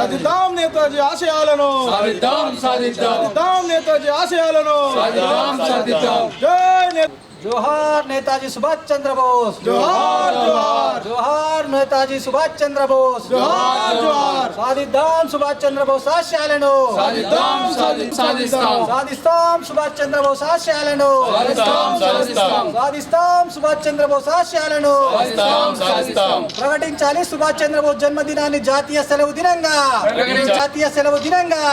సాధిద్దాం నేతాజీ ఆశయాలను. సాధిద్దాం సాధిద్దాం. సాధిద్దాం నేతాజీ ఆశయాలను. సాధిద్దాం సాధిద్దాం. జై జోహార్ నేతాజీ సుభాష్ చంద్ర బోస్ జోహార్ జోహార్ జోహార్ నేతాజీ సుభాష్ చంద్ర బోస్ జోహార్ జోహార్. సాధిద్దాం సుభాష్ చంద్ర బోస్ ఆశయాలను సాధిస్తాం సుభాష్ చంద్ర బోస్ ఆశయాలను. సాధిస్తాం సుభాష్ చంద్ర బోస్ ఆశయాలను ప్రకటించాలి సుభాష్ చంద్రబోస్ జన్మదినాన్ని జాతీయ సెలవు దినంగా. జాతీయ సెలవు దినంగా.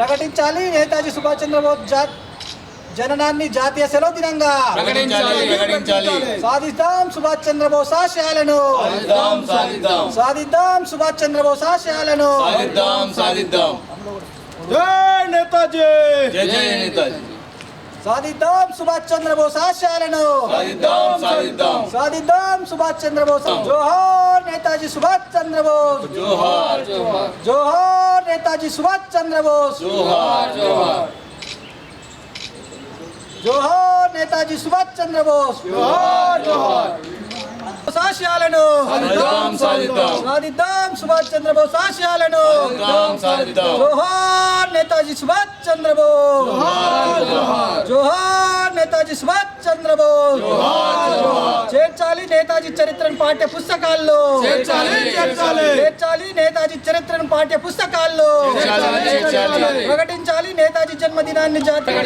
ప్రకటించాలి నేతాజీ సుభాష్ చంద్రబోస్ జా- జననాన్ని జాతీయ సెలవు దినంగా ప్రకటించాలి. ప్రకటించాలి. సాధిద్దాం సుభాష్ చంద్రబోస్ ఆశయాలను. సాధిద్దాం సాధిద్దాం. సాధిద్దాం సుభాష్ చంద్రబోస్ ఆశయాలను. సాధిద్దాం సాధిద్దాం. జై నేతాజీ! జై జై నేతాజీ. సాధిద్దాం సుభాష్ చంద్రబోస్ ఆశయాలను. సాధిద్దాం సాధిద్దాం. సాధిద్దాం సుభాష్ చంద్రబోస్ జోహార్ నేతాజీ సుభాష్ చంద్రబోస్ జోహార్ జోహార్. జోహార్ నేతాజీ సుభాష్ చంద్రబోస్ జోహార్ జోహార్. జోహార్ నేతాజీ సుభాష్ చంద్రబోస్. జోహార్ జోహార్. ఆశయాలను సాధిద్దాం సాధిద్దాం. సాధిద్దాం సుభాష్ చంద్రబోస్ ఆశయాలను సాధిద్దాం సాధిద్దాం. జోహార్ నేతాజీ సుభాష్ చంద్రబోస్. జోహార్ నేతాజీ సుభాష్ చంద్రబోస్. చేర్చాలి నేతాజీ చరిత్రను పాఠ్య పుస్తకాల్లో చేర్చాలి, నేతాజీ చరిత్రను పాఠ్య పుస్తకాల్లో. ప్రకటించాలి నేతాజీ జన్మదినాన్ని జాతీయ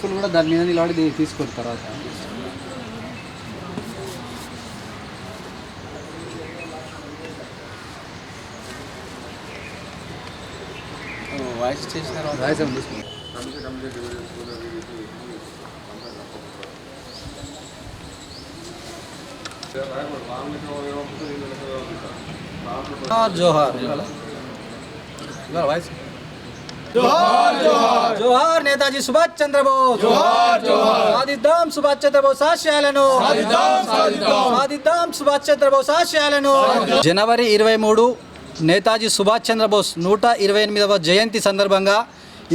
ఒక్కొక్కరు కూడా దాని మీద నిలబడి దీ- తీసుకోరు తర్వాత వాయిస్ చేసిన రాయసం తీసుకుంటారు జోహార్ వాయిస్ జోహార్ జోహార్. జోహార్ నేతాజీ సుభాష్ చంద్రబోస్. జోహార్ జోహార్. సాధిద్దాం సుభాష్ చంద్రబోస్ ఆశయాలను. సాధిద్దాం సాధిద్దాం. సాధిద్దాం సుభాష్ చంద్రబోస్ ఆశయాలను. జనవరి ఇరవై మూడు నేతాజీ సుభాష్ చంద్రబోస్ నూట ఇరవై ఎనిమిదవ జయంతి సందర్భంగా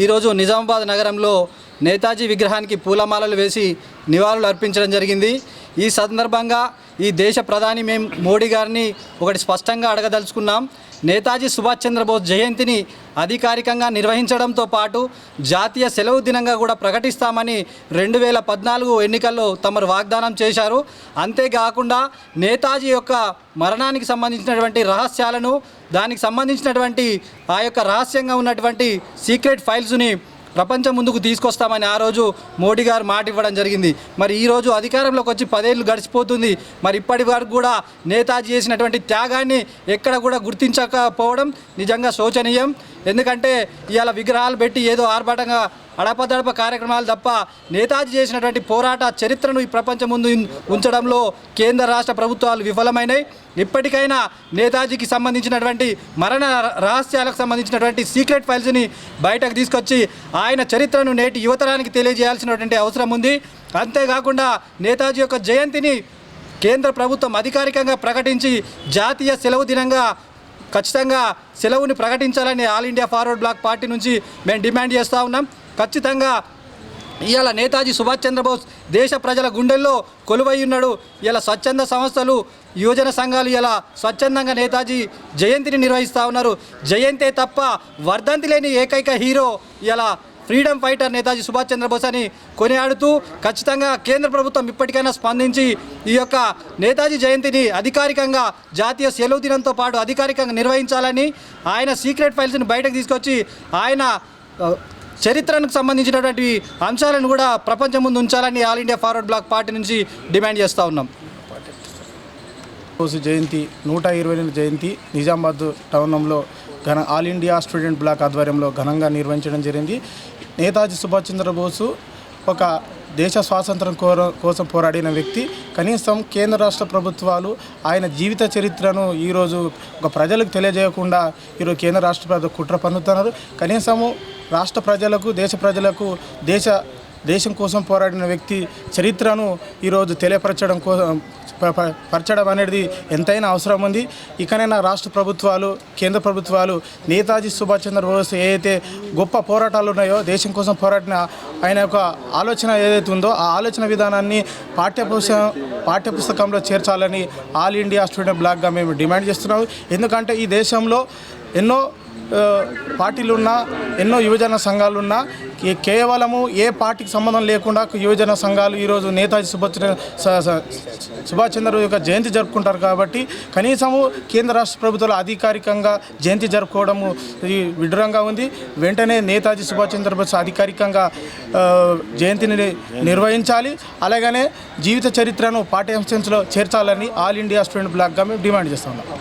ఈరోజు నిజామాబాద్ నగరంలో నేతాజీ విగ్రహానికి పూలమాలలు వేసి నివాళులు అర్పించడం జరిగింది. ఈ సందర్భంగా ఈ దేశ ప్రధాని మేము మోడీ గారిని ఒకటి స్పష్టంగా అడగదలుచుకున్నాం. నేతాజీ సుభాష్ చంద్రబోస్ జయంతిని అధికారికంగా నిర్వహించడంతో పాటు జాతీయ సెలవు దినంగా కూడా ప్రకటిస్తామని రెండు వేల పద్నాలుగు ఎన్నికల్లో తమరు వాగ్దానం చేశారు. అంతేకాకుండా నేతాజీ యొక్క మరణానికి సంబంధించినటువంటి రహస్యాలను దానికి సంబంధించినటువంటి ఆ యొక్క రహస్యంగా ఉన్నటువంటి సీక్రెట్ ఫైల్స్ని ప్రపంచం ముందుకు తీసుకొస్తామని ఆ రోజు మోడీ గారు మాట ఇవ్వడం జరిగింది. మరి ఈ రోజు అధికారంలోకి వచ్చి పదేళ్ళు గడిచిపోతుంది. మరి ఇప్పటి వరకు కూడా నేతాజీ చేసినటువంటి త్యాగాన్ని ఎక్కడ కూడా గుర్తించకపోవడం నిజంగా శోచనీయం. ఎందుకంటే ఇవాళ విగ్రహాలు పెట్టి ఏదో ఆర్భాటంగా అడపదడప కార్యక్రమాలు తప్ప నేతాజీ చేసినటువంటి పోరాట చరిత్రను ఈ ప్రపంచం ముందు ఉంచడంలో కేంద్ర రాష్ట్ర ప్రభుత్వాలు విఫలమైనాయి. ఇప్పటికైనా నేతాజీకి సంబంధించినటువంటి మరణ రహస్యాలకు సంబంధించినటువంటి సీక్రెట్ ఫైల్స్ని బయటకు తీసుకొచ్చి ఆయన చరిత్రను నేటి యువతరానికి తెలియజేయాల్సినటువంటి అవసరం ఉంది. అంతేకాకుండా నేతాజీ యొక్క జయంతిని కేంద్ర ప్రభుత్వం అధికారికంగా ప్రకటించి జాతీయ సెలవు దినంగా ఖచ్చితంగా సెలవుని ప్రకటించాలని all India forward block party నుంచి మేము డిమాండ్ చేస్తూ ఉన్నాం. ఖచ్చితంగా ఇవాళ నేతాజీ సుభాష్ చంద్రబోస్ దేశ ప్రజల గుండెల్లో కొలువై ఉన్నాడు. ఇలా స్వచ్ఛంద సంస్థలు యువజన సంఘాలు ఇలా స్వచ్ఛందంగా నేతాజీ జయంతిని నిర్వహిస్తూ ఉన్నారు. జయంతే తప్ప వర్ధంతి లేని ఏకైక హీరో ఇలా ఫ్రీడమ్ ఫైటర్ నేతాజీ సుభాష్ చంద్రబోస్ అని కొనియాడుతూ ఖచ్చితంగా కేంద్ర ప్రభుత్వం ఇప్పటికైనా స్పందించి ఈ యొక్క నేతాజీ జయంతిని అధికారికంగా జాతీయ సెలవు దినంతో పాటు అధికారికంగా నిర్వహించాలని ఆయన సీక్రెట్ ఫైల్స్ని బయటకు తీసుకొచ్చి ఆయన చరిత్రకు సంబంధించినటువంటి అంశాలను కూడా ప్రపంచం ముందు ఉంచాలని all India forward block party నుంచి డిమాండ్ చేస్తూ ఉన్నాం. రోజు జయంతి నూట ఇరవై ఎనిమిది జయంతి నిజామాబాద్ టౌన్లో ఘన ఆల్ ఇండియా స్టూడెంట్ బ్లాక్ ఆధ్వర్యంలో ఘనంగా నిర్వహించడం జరిగింది. నేతాజీ సుభాష్ చంద్రబోసు ఒక దేశ స్వాతంత్రం కోర కోసం పోరాడిన వ్యక్తి. కనీసం కేంద్ర రాష్ట్ర ప్రభుత్వాలు ఆయన జీవిత చరిత్రను ఈరోజు ఒక ప్రజలకు తెలియజేయకుండా ఈరోజు కేంద్ర రాష్ట్ర ప్రభుత్వం కుట్ర పన్నుతున్నారు. కనీసము రాష్ట్ర ప్రజలకు దేశ ప్రజలకు దేశ దేశం కోసం పోరాడిన వ్యక్తి చరిత్రను ఈరోజు తెలియపరచడం కోసం పరచడం అనేది ఎంతైనా అవసరం ఉంది. ఇకనైనా రాష్ట్ర ప్రభుత్వాలు కేంద్ర ప్రభుత్వాలు నేతాజీ సుభాష్ చంద్రబోస్ ఏదైతే గొప్ప పోరాటాలు ఉన్నాయో దేశం కోసం పోరాడిన ఆయన యొక్క ఆలోచన ఏదైతే ఉందో ఆ ఆలోచన విధానాన్ని పాఠ్యపుస్తకం పాఠ్యపుస్తకంలో చేర్చాలని ఆల్ ఇండియా స్టూడెంట్ బ్లాక్గా మేము డిమాండ్ చేస్తున్నాము. ఎందుకంటే ఈ దేశంలో ఎన్నో పార్టీలు ఉన్నా ఎన్నో యువజన సంఘాలు ఉన్నా కేవలము ఏ పార్టీకి సంబంధం లేకుండా యువజన సంఘాలు ఈరోజు నేతాజీ సుభాష్ చంద్ర సుభాష్ చంద్ర యొక్క జయంతి జరుపుకుంటారు కాబట్టి కనీసము కేంద్ర రాష్ట్ర ప్రభుత్వాలు అధికారికంగా జయంతి జరుపుకోవడము ఇది ఉంది. వెంటనే నేతాజీ సుభాష్ చంద్రబోస్ అధికారికంగా జయంతిని నిర్వహించాలి. అలాగనే జీవిత చరిత్రను పాఠ్యాంశంలో చేర్చాలని ఆల్ ఇండియా స్టూడెంట్ బ్లాక్గా మేము డిమాండ్ చేస్తున్నాం